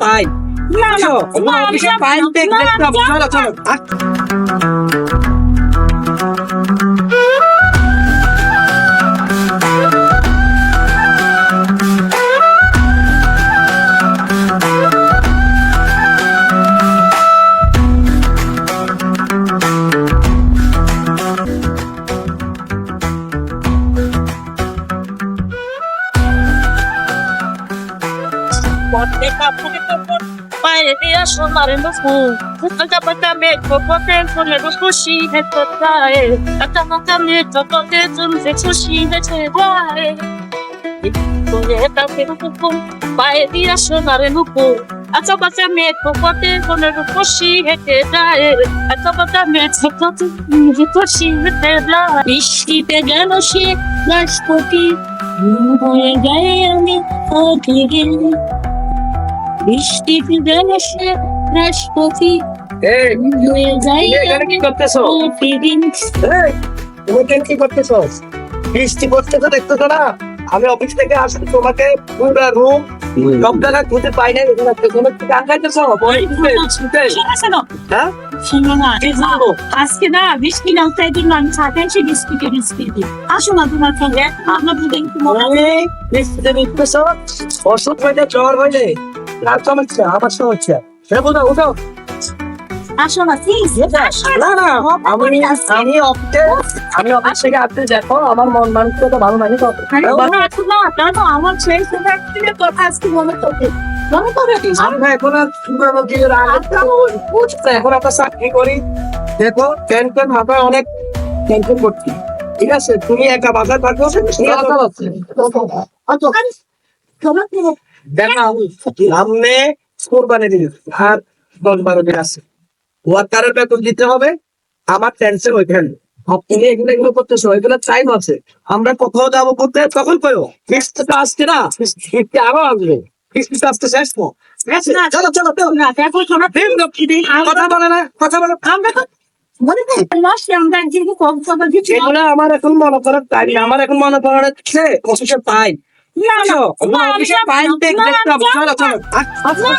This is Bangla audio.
পাই। না না দেখ দেখতে চলো চলো পথে কাপড়ে কাপড়, পায়ে দিয়া সোনার নুপু কাকা পাকা মে কোপতে কোনে খুশি হে তোতায়ে কাকা পাকা মে কোপতে তুমি খুশি হে ছেড়ায়ে তোরে কাপড়ে নুপু পায়ে দিয়া সোনার নুপু আচ্ছা বাচ্চা মেয়ে কোপতে কোনে খুশি আমি বৃষ্টিতে গেল সে রাষ্ট্রপতি হয়ে যায় এখানে কি করতেছো? প্রতিদিন এই, তুমি এখানে কি করতেছো? বৃষ্টি পড়তেছো দেখতেছো না? আমি অফিস থেকে আসছি তোমাকে পুরো রুম সব জায়গায় খুঁজে পাই না এখানে তুমি কি টাঙ্গাইতেছো বই শুনতে না হ্যাঁ? শোনো না যাব। আজকে না বৃষ্টি না তাই জন্য আমি ছাতে এসে বিস্কুটে বিস্কুট আসো না তোমার সঙ্গে আমরা তুমি বৃষ্টিতে ভিজতেছো অসুখ হয়ে যায় জ্বর হয়ে যায় তার আমার সমস্যা সে আসো না প্লিজ না না আমি আমি অফিসে আমি অফিস থেকে আসতে দেখো আমার মন মানসিকতা ভালো লাগে তো। আরে না এখন না না না আমার ছেলে সাথে একদিনের কথা আজকে মনে করতে করে আমরা এখন আর সুন্দর দিনের বুঝতে এখন আমরা চাকরি করি। দেখো টেনশন মাথায় অনেক টেনশন করছি। ঠিক আছে তুমি একা বাজার থাকো দেখো সামনে কোরবানি দিন। আর দশ বারো দিন আছে। ওয়ার্কারের বেতন দিতে হবে। আমার টেনশন ওইখানে। তুমি এগুলো এগুলো করতেছো এগুলো টাইম আছে। আমরা কোথাও যাব করতে তখন কিস্তি তো আসছে না। আরও আসবে। আসতে শেষ তো। চলো চলো কথা বলে না কথা বলে আমরা মনে এখন মনে করার আমার এখন মনে করার হচ্ছে টাইম না না। আমার অফিসের টাইম দেখতে হবে চলো চলো আচ্ছা